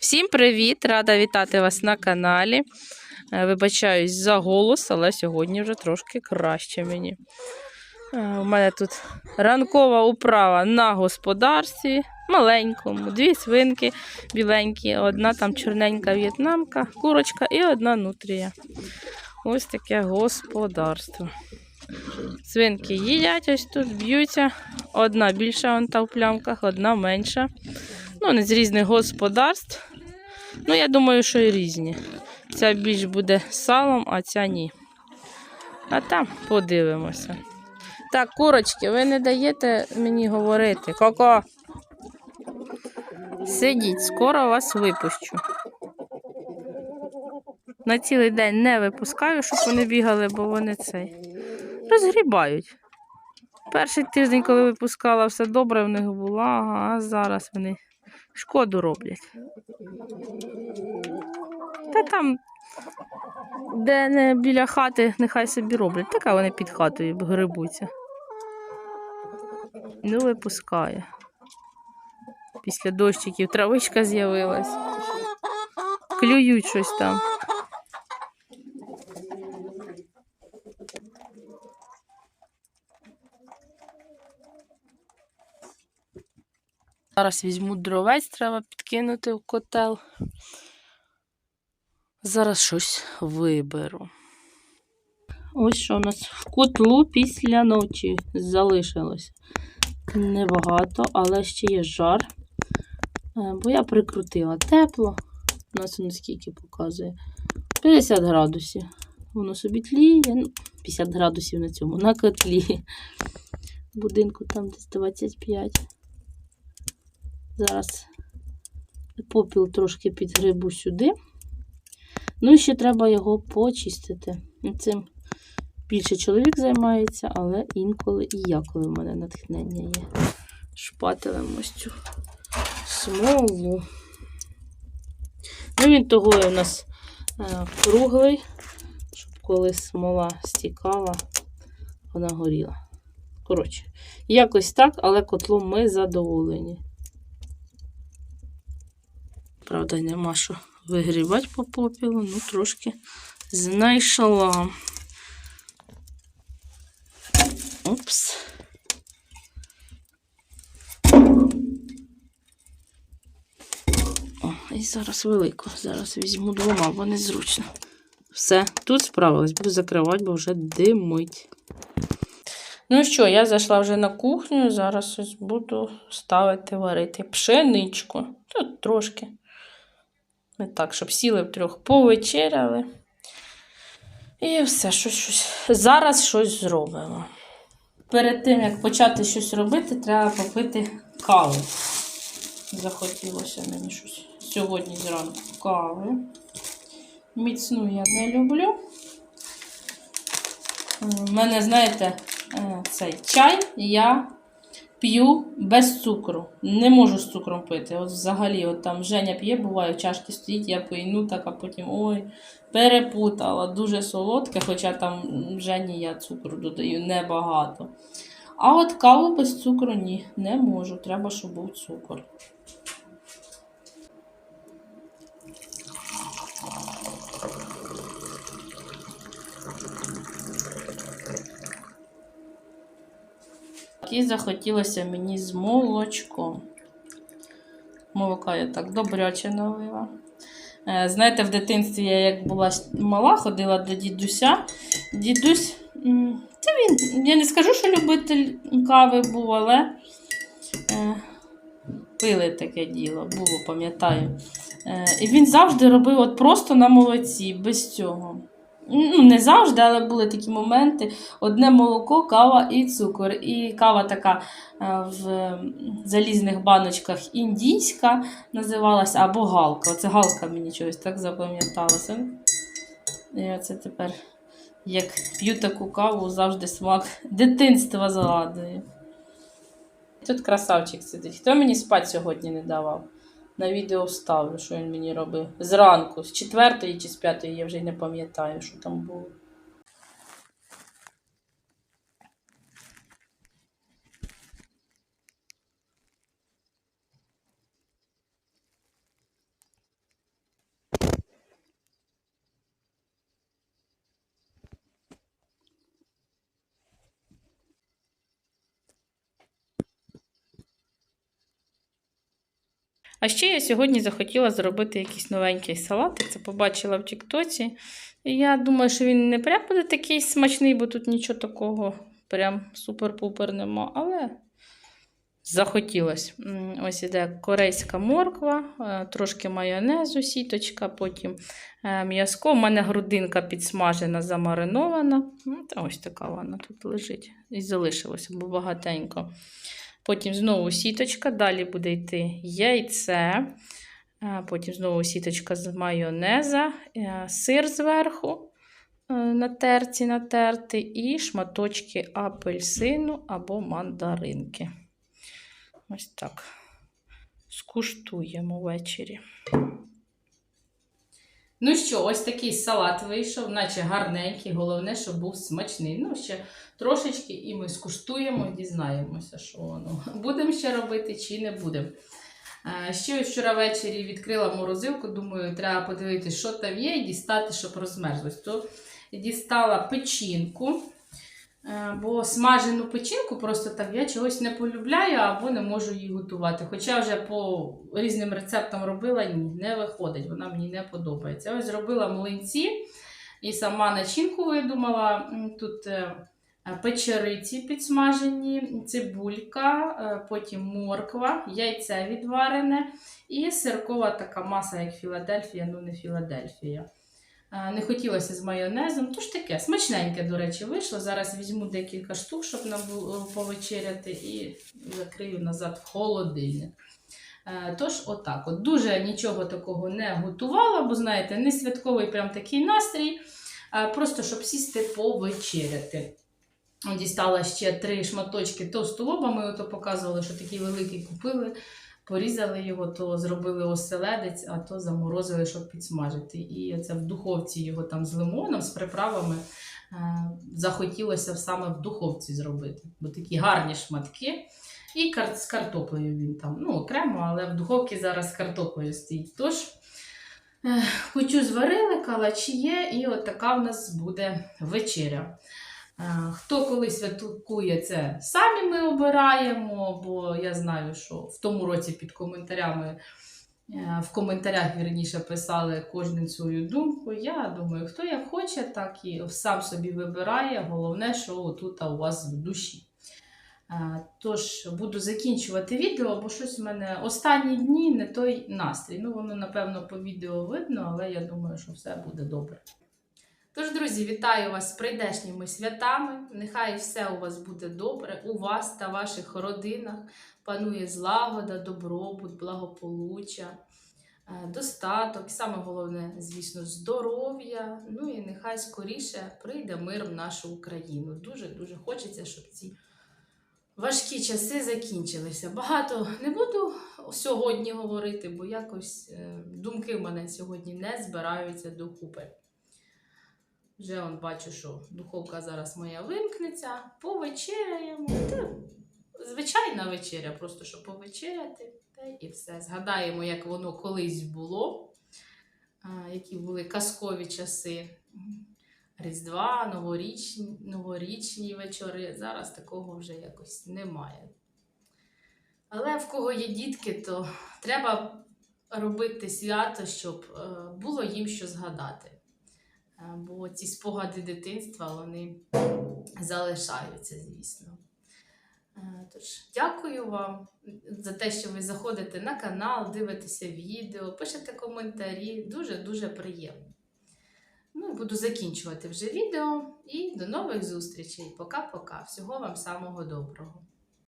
Всім привіт! Рада вітати вас на каналі. Е, Вибачаюсь за голос, але сьогодні вже трошки краще мені. Е, У мене тут ранкова управа на господарстві, маленькому, дві свинки біленькі, одна там чорненька в'єтнамка, курочка і одна нутрія. Ось таке господарство. Свинки їдять ось тут, б'ються. Одна більша вон та в плямках, одна менша. Ну, вони з різних господарств. Ну, я думаю, що і різні. Ця більш буде салом, а ця ні. А там подивимося. Так, курочки, ви не даєте мені говорити. Коко. Сидіть, скоро вас випущу. На цілий день не випускаю, щоб вони бігали, бо вони цей. Розгрібають. Перший тиждень, коли випускала, все добре в них було, а зараз вони шкоду роблять. Та там, де не біля хати, нехай собі роблять. Така вони під хатою грибуться. Ну, випускає. Після дощиків травичка з'явилась. Клюють щось там. Зараз візьму дровець, треба підкинути в котел. Зараз щось виберу. Ось що у нас в котлу після ночі залишилось. Небагато, але ще є жар. Е, Бо я прикрутила тепло. У нас воно скільки показує. 50 градусів. Воно собі тліє. Ну, 50 градусів на цьому, на котлі. Будинку там десь 25. Зараз попіл трошки підгрибу сюди. Ну і ще треба його почистити. Цим більше чоловік займається, але інколи і я, коли в мене натхнення є. Шпателем ось цю смолу. Ну, він того у нас е, круглий, щоб коли смола стікала, вона горіла. Коротше, якось так, але котлом ми задоволені. Правда, нема що вигрівати по попілу, ну трошки знайшла. Опс. О, і зараз велику. Зараз візьму двома, бо незручно. Все, тут справилась, буду закривати, бо вже димить. Ну що, я зайшла вже на кухню, зараз ось буду ставити варити пшеничку. Тут трошки. Не так, щоб сіли втрьох, повечеряли. І все, щось, щось. Зараз щось зробимо. Перед тим, як почати щось робити, треба попити каву. Захотілося мені щось сьогодні зранку кави. Міцну я не люблю. У мене, знаєте, е, цей чай я п'ю без цукру. Не можу з цукром пити. От взагалі, от там Женя п'є, буває, в чашці стоїть, я пийну, так, а потім ой, перепутала. Дуже солодке, хоча там Жені я цукру додаю небагато. А от каву без цукру ні, не можу. Треба, щоб був цукор. І захотілося мені з молочком. Молока я так добряче налила. Е, Знаєте, в дитинстві я як була мала, ходила до дідуся. Дідусь, це він, я не скажу, що любитель кави був, але е, пили таке діло, було, пам'ятаю. Е, і він завжди робив от просто на молоці, без цього. Ну, не завжди, але були такі моменти. Одне молоко, кава і цукор. І кава така е, в залізних баночках індійська називалася, або галка. Оце галка мені чогось так запам'яталося. І оце тепер, як п'ю таку каву, завжди смак дитинства згадую. Тут красавчик сидить. Хто мені спати сьогодні не давав? На відео ставлю, що він мені робив. Зранку, з четвертої чи з п'ятої, я вже й не пам'ятаю, що там було. А ще я сьогодні захотіла зробити якийсь новенький салат. Це побачила в Тіктоці. Я думаю, що він не прям буде такий смачний, бо тут нічого такого прям супер-пупер нема. Але захотілося. Ось іде корейська морква, е, трошки майонезу, сіточка, потім е, м'язко. У мене грудинка підсмажена, замаринована. Ну, ось така вона тут лежить. І залишилося, бо багатенько. Потім знову сіточка, далі буде йти яйце. е, Потім знову сіточка з майонеза, е, сир зверху е, на терці натерти, і шматочки апельсину або мандаринки. Ось так. Скуштуємо ввечері. Ну що, ось такий салат вийшов, наче гарненький. Головне, щоб був смачний. Ну, ще трошечки, і ми скуштуємо, дізнаємося, що воно. Будемо ще робити чи не будемо. Е, Ще вчора ввечері відкрила морозилку, думаю, треба подивитися, що там є, і дістати, щоб розмерзлось. То дістала печінку. Е, Бо смажену печінку просто так я чогось не полюбляю або не можу її готувати. Хоча вже по різним рецептам робила, ні, не виходить, вона мені не подобається. Ось зробила млинці і сама начинку видумала. Тут е, печериці підсмажені, цибулька, е, потім морква, яйце відварене і сиркова така маса, як Філадельфія, ну не Філадельфія. Е, Не хотілося з майонезом, тож таке смачненьке, до речі, вийшло. Зараз візьму декілька штук, щоб нам було повечеряти, і закрию назад в холодильник. Е, Тож, отак. От. Дуже нічого такого не готувала, бо знаєте, не святковий прям такий настрій, просто щоб сісти повечеряти. Дістала ще три шматочки тосту лоба. Ми ото показували, що такий великий купили. Порізали його, то зробили оселедець, а то заморозили, щоб підсмажити. І це в духовці його там з лимоном, з приправами е, захотілося саме в духовці зробити. Бо такі гарні шматки. І з картоплею він там, ну, окремо, але в духовці зараз з картоплею стоїть. Тож, е, кутю зварили, калачі є, і от така в нас буде вечеря. Е, Хто коли святкує це, самі ми обираємо, бо я знаю, що в тому році під коментарями, е, в коментарях вірніше писали кожен свою думку. Я думаю, хто як хоче, так і сам собі вибирає. Головне, що тут у вас в душі. Е, Тож буду закінчувати відео, бо щось у мене останні дні не той настрій. Ну, воно, напевно, по відео видно, але я думаю, що все буде добре. Тож, друзі, вітаю вас з прийдешніми святами. Нехай все у вас буде добре, у вас та ваших родинах панує злагода, добробут, благополуччя, е, достаток, саме головне, звісно, здоров'я. Ну і нехай скоріше прийде мир в нашу Україну. Дуже-дуже хочеться, щоб ці важкі часи закінчилися. Багато не буду сьогодні говорити, бо якось е, думки в мене сьогодні не збираються докупи. Вже он бачу, що духовка зараз моя вимкнеться, повечеряємо. Звичайна вечеря, просто щоб повечеряти. І все. Згадаємо, як воно колись було, які були казкові часи. Різдва, новорічні, новорічні вечори. Зараз такого вже якось немає. Але в кого є дітки, то треба робити свято, щоб е, було їм що згадати. Бо ці спогади дитинства вони залишаються, звісно. Е, Тож, дякую вам за те, що ви заходите на канал, дивитеся відео, пишете коментарі. Дуже-дуже приємно. Ну, буду закінчувати вже відео і до нових зустрічей. Пока-пока. Всього вам самого доброго.